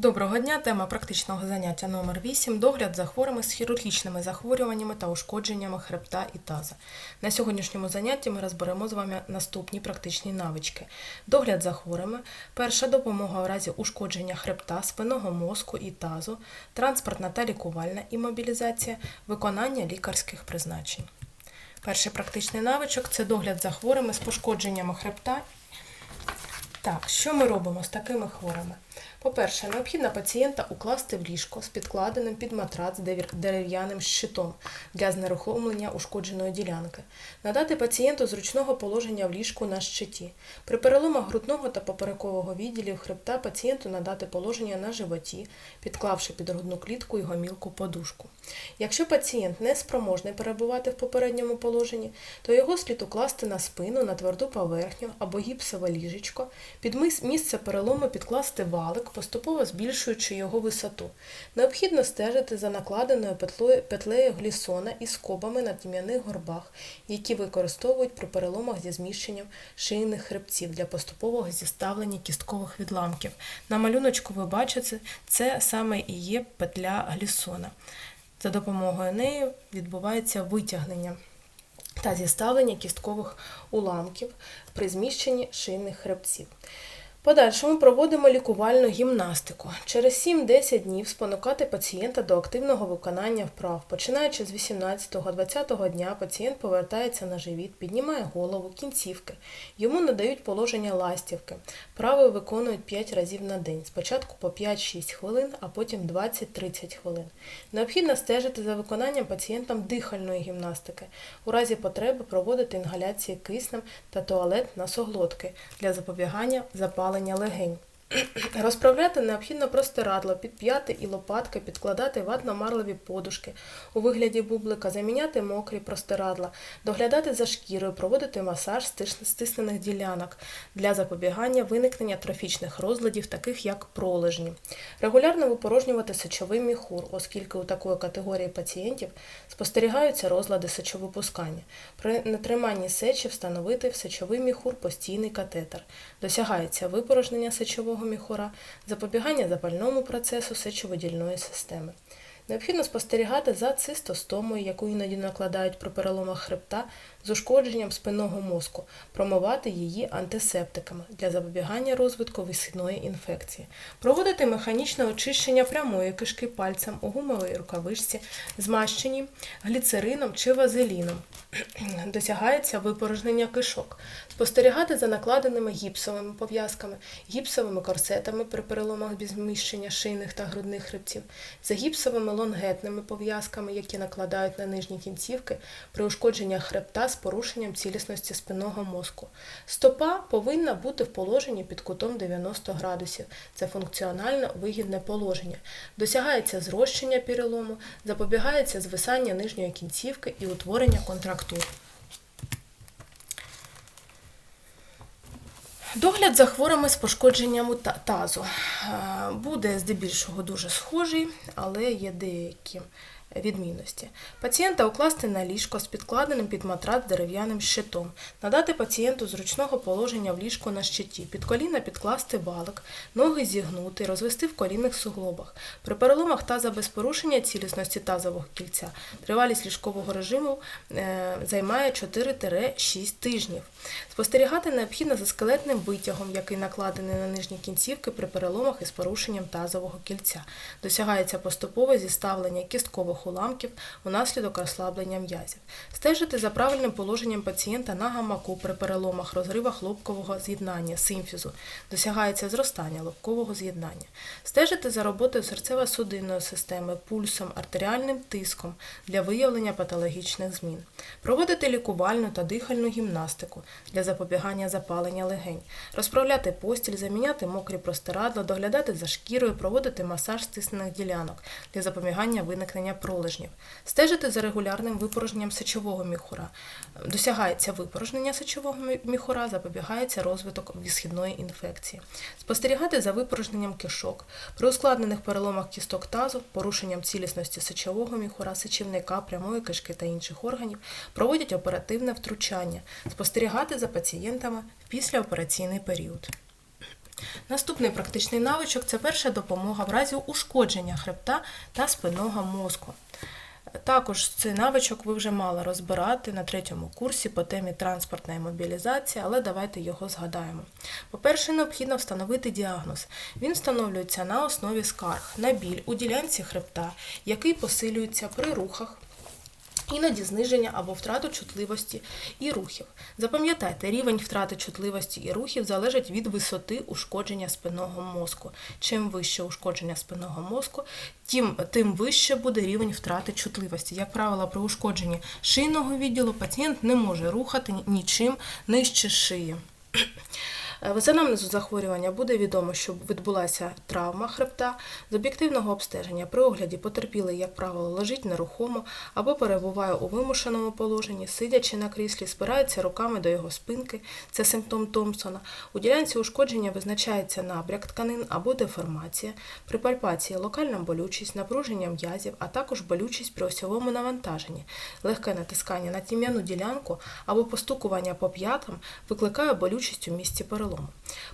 Доброго дня. Тема практичного заняття номер 8 догляд за хворими з хірургічними захворюваннями та ушкодженнями хребта і таза. На сьогоднішньому занятті ми розберемо з вами наступні практичні навички: догляд за хворими, перша допомога в разі ушкодження хребта, спинного мозку і тазу, транспортна та лікувальна імобілізація, виконання лікарських призначень. Перший практичний навичок це догляд за хворими з пошкодженнями хребта так, що ми робимо з такими хворими? По-перше, необхідно пацієнта укласти в ліжко з підкладеним під матрац дерев'яним щитом для знерухомлення ушкодженої ділянки, надати пацієнту зручного положення в ліжку на щиті. При переломах грудного та поперекового відділів хребта пацієнту надати положення на животі, підклавши під грудну клітку і гомілку подушку. Якщо пацієнт не спроможний перебувати в попередньому положенні, то його слід укласти на спину на тверду поверхню або гіпсове ліжечко, під місце перелому підкласти валик, поступово збільшуючи його висоту. Необхідно стежити за накладеною петлею, глісона і скобами на тім'яних горбах, які використовують при переломах зі зміщенням шийних хребців для поступового зіставлення кісткових відламків. На малюночку ви бачите, це саме і є петля глісона. За допомогою неї відбувається витягнення та зіставлення кісткових уламків при зміщенні шийних хребців. Подальшому проводимо лікувальну гімнастику. Через 7-10 днів спонукати пацієнта до активного виконання вправ. Починаючи з 18-20 дня, пацієнт повертається на живіт, піднімає голову, кінцівки. Йому надають положення ластівки. Вправи виконують 5 разів на день. Спочатку по 5-6 хвилин, а потім 20-30 хвилин. Необхідно стежити за виконанням пацієнтам дихальної гімнастики. У разі потреби проводити інгаляції киснем та туалет носоглотки для запобігання запалення легень. Розправляти необхідно простирадло, підп'яти і лопатки, підкладати ватно-марливі подушки у вигляді бублика, заміняти мокрі простирадла, доглядати за шкірою, проводити масаж стиснених ділянок для запобігання виникнення трофічних розладів, таких як пролежні. Регулярно випорожнювати сечовий міхур, оскільки у такої категорії пацієнтів спостерігаються розлади сечовипускання. При нетриманні сечі встановити в сечовий міхур постійний катетер. Досягається випорожнення сечового міхура, запобігання запальному процесу сечовидільної системи. Необхідно спостерігати за цистостомою, яку іноді накладають при переломах хребта з ушкодженням спинного мозку, промивати її антисептиками для запобігання розвитку висхідної інфекції, проводити механічне очищення прямої кишки пальцем у гумовій рукавичці, змащеній гліцерином чи вазеліном. Досягається випорожнення кишок, спостерігати за накладеними гіпсовими пов'язками, гіпсовими корсетами при переломах без шийних та грудних хребців, за гіпсовими лонгетними пов'язками, які накладають на нижні кінцівки при ушкодженні хребта з порушенням цілісності спинного мозку. Стопа повинна бути в положенні під кутом 90 градусів. Це функціонально вигідне положення. Досягається зрощення перелому, запобігається звисання нижньої кінцівки і утворення контрактур. Догляд за хворими з пошкодженням тазу Е, буде здебільшого дуже схожий, але є деякі відмінності. Пацієнта укласти на ліжко з підкладеним під матрац дерев'яним щитом, надати пацієнту зручного положення в ліжку на щиті, під коліна підкласти валик, ноги зігнути, розвести в колінних суглобах. При переломах таза без порушення цілісності тазового кільця тривалість ліжкового режиму е, займає 4-6 тижнів. Спостерігати необхідно за скелетним витягом, який накладений на нижні кінцівки при переломах із порушенням тазового кільця. Досягається поступове зіставлення кісткових уламків унаслідок розслаблення м'язів. Стежити за правильним положенням пацієнта на гамаку при переломах, розривах лобкового з'єднання, симфізу. Досягається зростання лобкового з'єднання. Стежити за роботою серцево-судинної системи, пульсом, артеріальним тиском для виявлення патологічних змін. Проводити лікувальну та дихальну гімнастику для запобігання запалення легень. Розправляти постіль, заміняти мокрі простирадла, доглядати за шкірою, проводити масаж стиснених ділянок для запобігання виникнення пролежнів. Стежити за регулярним випорожненням сечового міхура. Досягається випорожнення сечового міхура, запобігається розвиток вісхідної інфекції. Спостерігати за випорожненням кишок. При ускладнених переломах кісток тазу, порушенням цілісності сечового міхура, сечівника, прямої кишки та інших органів проводять оперативне втручання. Спостерігати за пацієнтами в післяопераційний період. Наступний практичний навичок це перша допомога в разі ушкодження хребта та спинного мозку. Також цей навичок ви вже мали розбирати на третьому курсі по темі транспортна мобілізація, але давайте його згадаємо. По-перше, необхідно встановити діагноз. Він встановлюється на основі скарг на біль у ділянці хребта, який посилюється при рухах. Іноді зниження або втрату чутливості і рухів. Запам'ятайте, рівень втрати чутливості і рухів залежить від висоти ушкодження спинного мозку. Чим вище ушкодження спинного мозку, тим, тим вище буде рівень втрати чутливості. Як правило, при ушкодженні шийного відділу пацієнт не може рухати нічим нижче шиї. Е, За захворювання буде відомо, що відбулася травма хребта. З об'єктивного обстеження при огляді потерпілий, як правило, лежить нерухомо або перебуває у вимушеному положенні, сидячи на кріслі, спирається руками до його спинки. Це симптом Томпсона. У ділянці ушкодження визначається набряк тканин або деформація. При пальпації локальна болючість, напруження м'язів, а також болючість при осьовому навантаженні. Легке натискання на тім'яну ділянку або постукування по п'ятам викликає болючість у місці перелому.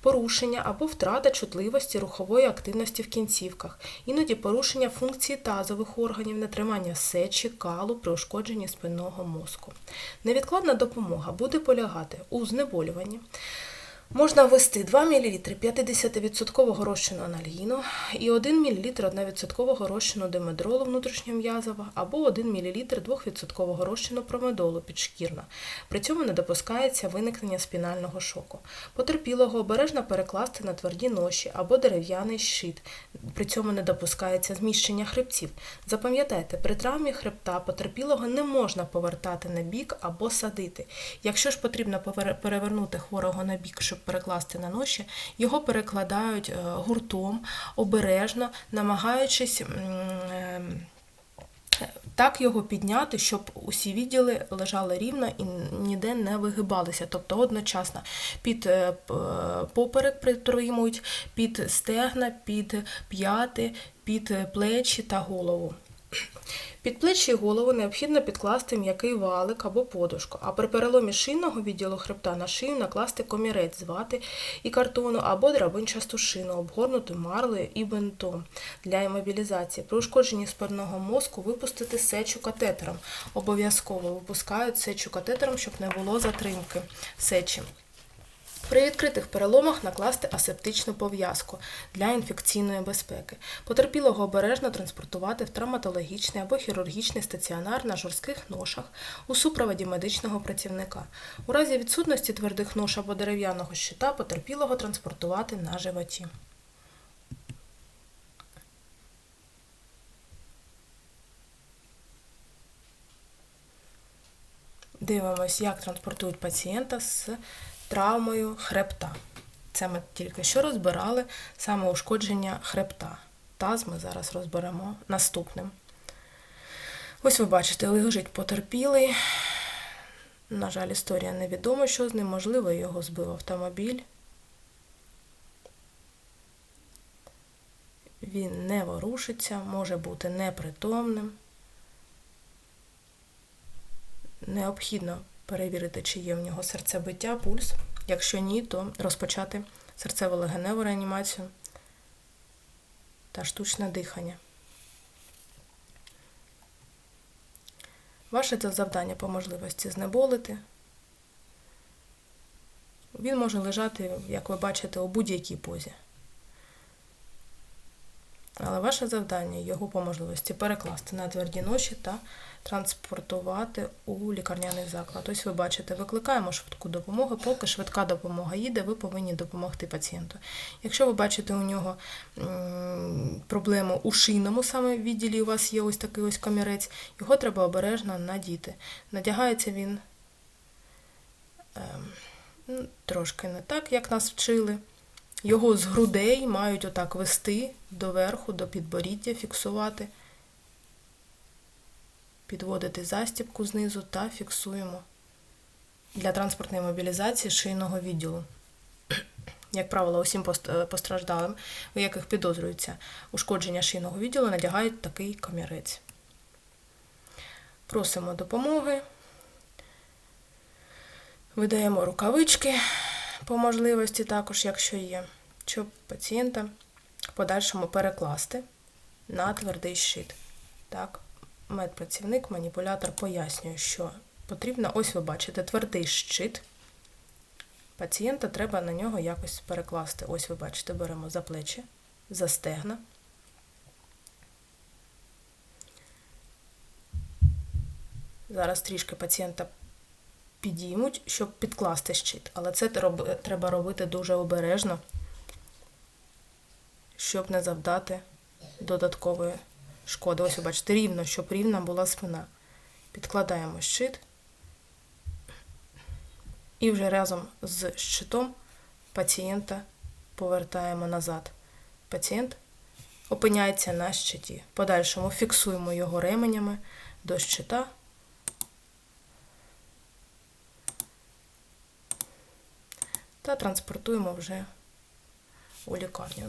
Порушення або втрата чутливості рухової активності в кінцівках, іноді порушення функції тазових органів, нетримання сечі, калу при ушкодженні спинного мозку. Невідкладна допомога буде полягати у знеболюванні. Можна ввести 2 мл 50% розчину анальгіну і 1 мл 1% розчину димедролу внутрішньом'язова або 1 мл 2% розчину промедолу підшкірно. При цьому не допускається виникнення спінального шоку. Потерпілого обережно перекласти на тверді ноші або дерев'яний щит. При цьому не допускається зміщення хребців. Запам'ятайте, при травмі хребта потерпілого не можна повертати на бік або садити. Якщо ж потрібно перевернути хворого на бік, щоб перекласти на ноші, його перекладають е, гуртом, обережно, намагаючись. е, Так його підняти, щоб усі відділи лежали рівно і ніде не вигибалися. Тобто одночасно під е, е, поперек притримують, під стегна, під п'яти, під плечі та голову. Під плечі і голову необхідно підкласти м'який валик або подушку, а при переломі шийного відділу хребта на шию накласти комірець з вати і картону або драбинчасту шину, обгорнуту марлею і бинтом для імобілізації. При ушкодженні спинного мозку випустити сечу катетером. Обов'язково випускають сечу катетером, щоб не було затримки сечі. При відкритих переломах накласти асептичну пов'язку для інфекційної безпеки. Потерпілого обережно транспортувати в травматологічний або хірургічний стаціонар на жорстких ношах у супроводі медичного працівника. У разі відсутності твердих нож або дерев'яного щита потерпілого транспортувати на животі. Дивимось, як транспортують пацієнта з травмою хребта. Це ми тільки що розбирали саме ушкодження хребта. Таз ми зараз розберемо наступним. Ось ви бачите, лежить потерпілий. На жаль, історія невідома, що з ним, можливо, його збив автомобіль. Він не ворушиться, може бути непритомним. Необхідно перевірити, чи є в нього серцебиття, пульс. Якщо ні, то розпочати серцево-легеневу реанімацію та штучне дихання. Ваше це завдання по можливості знеболити. Він може лежати, як ви бачите, у будь-якій позі. Але ваше завдання його по можливості перекласти на тверді ноші та транспортувати у лікарняний заклад. Ось ви бачите, викликаємо швидку допомогу. Поки швидка допомога їде, ви повинні допомогти пацієнту. Якщо ви бачите у нього проблему у шийному саме відділі, у вас є ось такий ось камірець, його треба обережно надіти. Надягається він ем, ну, трошки не так, як нас вчили. Його з грудей мають отак вести доверху, до підборіддя, фіксувати, підводити застібку знизу та фіксуємо для транспортної мобілізації шийного відділу. Як правило, усім е, постраждалим, у яких підозрюється ушкодження шийного відділу, надягають такий камірець. Просимо допомоги. Видаємо рукавички по можливості також, якщо є. щоб пацієнта в подальшому перекласти на твердий щит. Так, медпрацівник, маніпулятор пояснює, що потрібно, ось ви бачите, твердий щит. Пацієнта треба на нього якось перекласти. Ось ви бачите, беремо за плечі, за стегна. Зараз трішки пацієнта підіймуть, щоб підкласти щит. Але це треба робити дуже обережно, щоб не завдати додаткової шкоди. Ось бачите, рівно, щоб рівна була спина. Підкладаємо щит. І вже разом з щитом пацієнта повертаємо назад. Пацієнт опиняється на щиті. Подальшому фіксуємо його ременями до щита. Та транспортуємо вже у лікарню.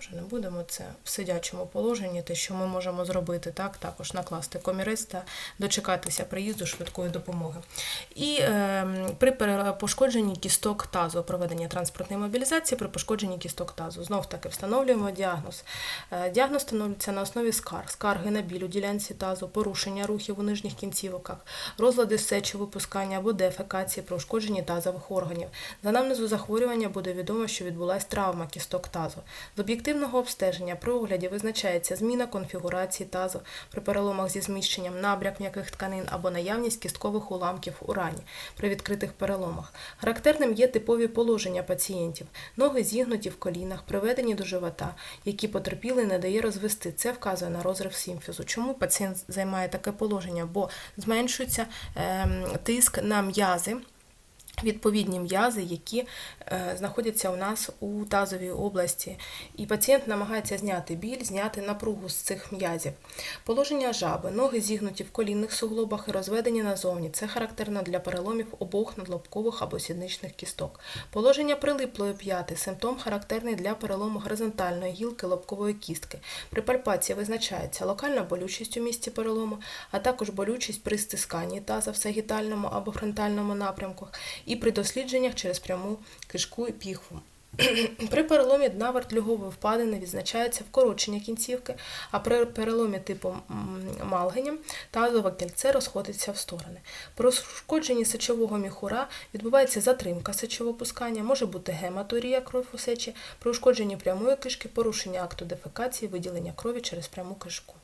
Вже не будемо це в сидячому положенні, те, що ми можемо зробити, так, також накласти комірець та дочекатися приїзду швидкої допомоги. І е, при пошкодженні кісток тазу, проведення транспортної мобілізації при пошкодженні кісток тазу. Знов таки встановлюємо діагноз. Е, Діагноз встановлюється на основі скарг, скарги на біль у ділянці тазу, порушення рухів у нижніх кінцівках, розлади сечовипускання або дефекації при ушкодженні тазових органів. За анамнезу захворювання буде відомо, що відбулася травма кісток тазу. З об'єктивного обстеження при огляді визначається зміна конфігурації тазу при переломах зі зміщенням, набряк м'яких тканин або наявність кісткових уламків у рані при відкритих переломах. Характерним є типові положення пацієнтів. Ноги зігнуті в колінах, приведені до живота, які потерпіли не дає розвести. Це вказує на розрив симфізу. Чому пацієнт займає таке положення? Бо зменшується ем, тиск на м'язи. Відповідні м'язи, які е, знаходяться у нас у тазовій області, і пацієнт намагається зняти біль, зняти напругу з цих м'язів. Положення жаби, ноги зігнуті в колінних суглобах і розведені назовні. Це характерно для переломів обох надлобкових або сідничних кісток. Положення прилиплої п'яти симптом характерний для перелому горизонтальної гілки лобкової кістки. При пальпації визначається локальна болючість у місці перелому, а також болючість при стисканні таза в сагітальному або фронтальному напрямку і при дослідженнях через пряму кишку і піхву. При переломі дна вертлюгової впадини відзначається вкорочення кінцівки, а при переломі типу Малгеня тазове кільце розходиться в сторони. При ушкодженні сечового міхура відбувається затримка сечовопускання, може бути гематурія кров у сечі, при ушкодженні прямої кишки, порушення акту дефекації, виділення крові через пряму кишку.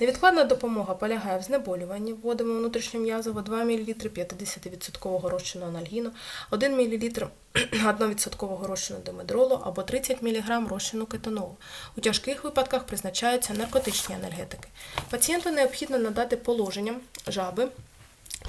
Невідкладна допомога полягає в знеболюванні, вводимо внутрішньом'язово 2 мл 50% розчину анальгіну, 1 мл 1% розчину демедролу або 30 мг розчину кетонолу. У тяжких випадках призначаються наркотичні анальгетики. Пацієнту необхідно надати положенням жаби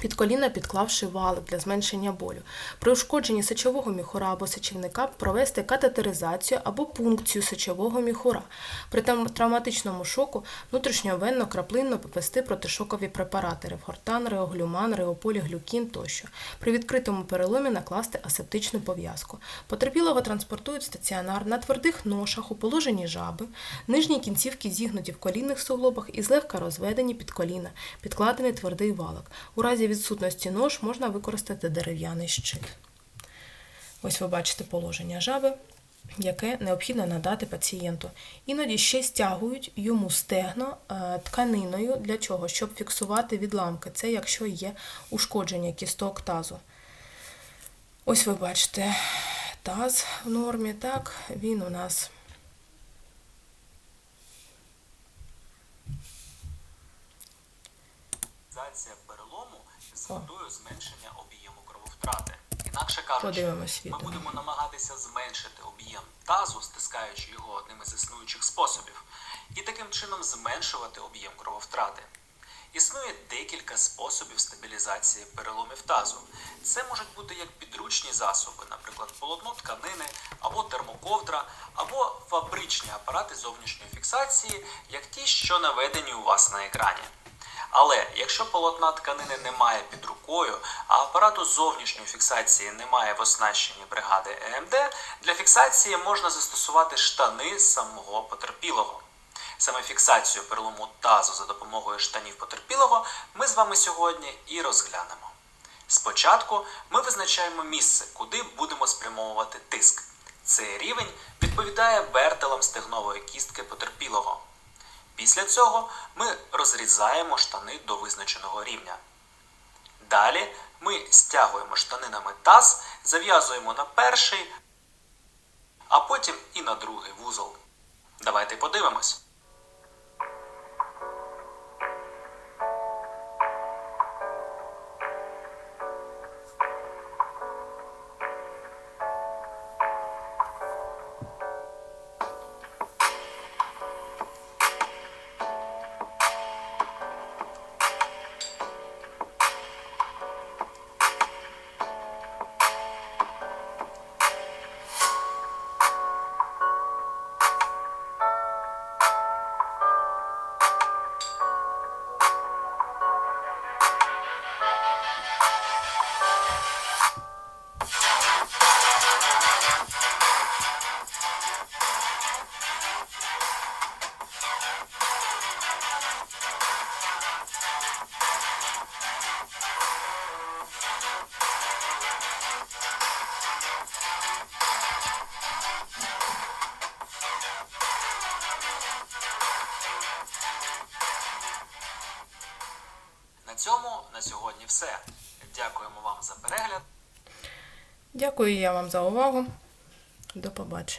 під коліна підклавши валик для зменшення болю. При ушкодженні сечового міхура або сечівника провести катетеризацію або пункцію сечового міхура. При травматичному шоку внутрішньовенно краплинно повести протишокові препарати рефортан, реоглюман, реополіглюкін тощо. При відкритому переломі накласти асептичну пов'язку. Потерпілого транспортують стаціонар на твердих ношах у положенні жаби, нижні кінцівки зігнуті в колінних суглобах і злегка розведені під коліна, підкладений твердий валик. У разі відсутності нож можна використати дерев'яний щит. Ось ви бачите положення жаби, яке необхідно надати пацієнту. Іноді ще стягують йому стегно е, тканиною для чого? Щоб фіксувати відламки. Це якщо є ушкодження кісток тазу. Ось ви бачите таз в нормі, так, він у нас. З метою зменшення об'єму крововтрати. Інакше кажучи, ми будемо намагатися зменшити об'єм тазу, стискаючи його одним із існуючих способів, і таким чином зменшувати об'єм крововтрати. Існує декілька способів стабілізації переломів тазу. Це можуть бути як підручні засоби, наприклад, полотно тканини, або термоковдра, або фабричні апарати зовнішньої фіксації, як ті, що наведені у вас на екрані. Але якщо полотна тканини немає під рукою, а апарату зовнішньої фіксації немає в оснащенні бригади ЕМД, для фіксації можна застосувати штани самого потерпілого. Саме фіксацію перелому тазу за допомогою штанів потерпілого ми з вами сьогодні і розглянемо. Спочатку ми визначаємо місце, куди будемо спрямовувати тиск. Це рівень відповідає вертелам стегнової кістки потерпілого. Після цього ми розрізаємо штани до визначеного рівня. Далі ми стягуємо штанинами таз, зав'язуємо на перший, а потім і на другий вузол. Давайте подивимось. Все. Дякуємо вам за перегляд. Дякую я вам за увагу. До побачення.